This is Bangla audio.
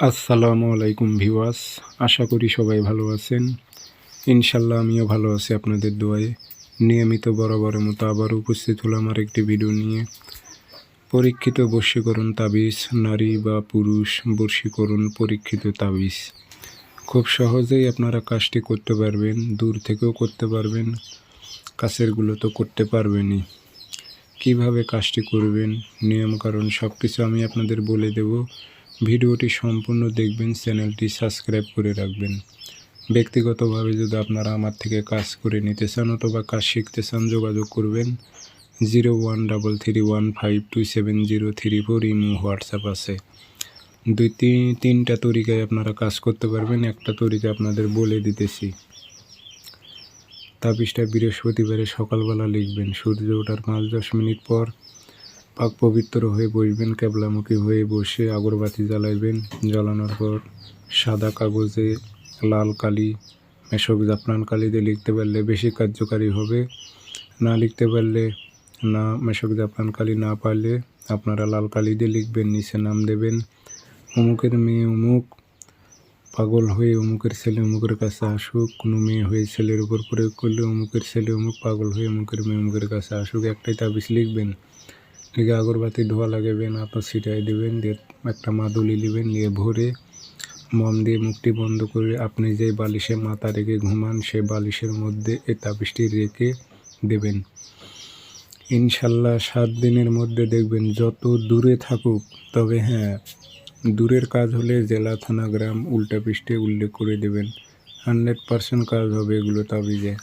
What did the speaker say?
আসসালামু আলাইকুম ভিওয়াস আশা করি সবাই ভালো আছেন। ইনশাল্লাহ আমিও ভালো আছি আপনাদের দোয়ায়। নিয়মিত বরাবরের মতো আবার উপস্থিত হলাম আর একটি ভিডিও নিয়ে। পরীক্ষিত বর্ষীকরণ তাবিজ, নারী বা পুরুষ বর্ষীকরণ পরীক্ষিত তাবিজ। খুব সহজেই আপনারা কাজটি করতে পারবেন, দূর থেকেও করতে পারবেন কাছেরগুলো তো করতে পারবেনই। কীভাবে কাজটি করবেন, নিয়মকানুন সব কিছু আমি আপনাদের বলে দেব। ভিডিওটি সম্পূর্ণ দেখবেন, চ্যানেলটি সাবস্ক্রাইব করে রাখবেন। ব্যক্তিগতভাবে যদি আপনারা আমার থেকে কাজ করে নিতে চান অথবা কাজ শিখতে চান, যোগাযোগ করবেন। Zero one double three one five two seven zero three four imo WhatsApp আছে। দুই তিন তিনটা তরিকায় আপনারা কাজ করতে পারবেন, একটা তরিকা আপনাদের বলে দিতেছি। তাবিজটা বৃহস্পতিবারে সকালবেলা লিখবেন। সূর্য ওঠার পাঁচ দশ মিনিট পর পাক পবিত্র হয়ে বসবেন ক্যাবলামুখী হয়ে বসে আগরবাতি জ্বালাইবেন, জ্বালানোর পর সাদা কাগজে লাল কালি, মেশক জাফরান কালি দিয়ে লিখতে পারলে বেশি কার্যকারী হবে। না লিখতে পারলে, না মেশক জাফরান কালি না পারলে আপনারা লাল কালি দিয়ে লিখবেন, নিচে নাম দেবেন। অমুকের মেয়ে অমুক পাগল হয়ে অমুকের ছেলে অমুকের কাছে আসুক, কোনো মেয়ে হয়ে ছেলের উপর প্রয়োগ করলে অমুকের ছেলে অমুক পাগল হয়ে অমুকের মেয়ে অমুকের কাছে আসুক, একটাই তাবিজ লিখবেন। লিখে আগরবাতি ধোয়া লাগাবেন আতর ছিটাই দেবেন, দিয়ে একটা মাদুলি নেবেন নিয়ে ভরে মম দিয়ে মুখটি বন্ধ করে আপনি যে বালিশে মাথা রেখে ঘুমান, সে বালিশের মধ্যে এ তাবিজটি রেখে দেবেন। ইনশাল্লাহ সাত দিনের মধ্যে দেখবেন যত দূরে থাকুক, তবে হ্যাঁ দূরের কাজ হলে জেলা, থানা, গ্রাম উল্টা পৃষ্ঠে উল্লেখ করে দেবেন। হান্ড্রেড পার্সেন্ট কাজ হবে এগুলো তাবিজে।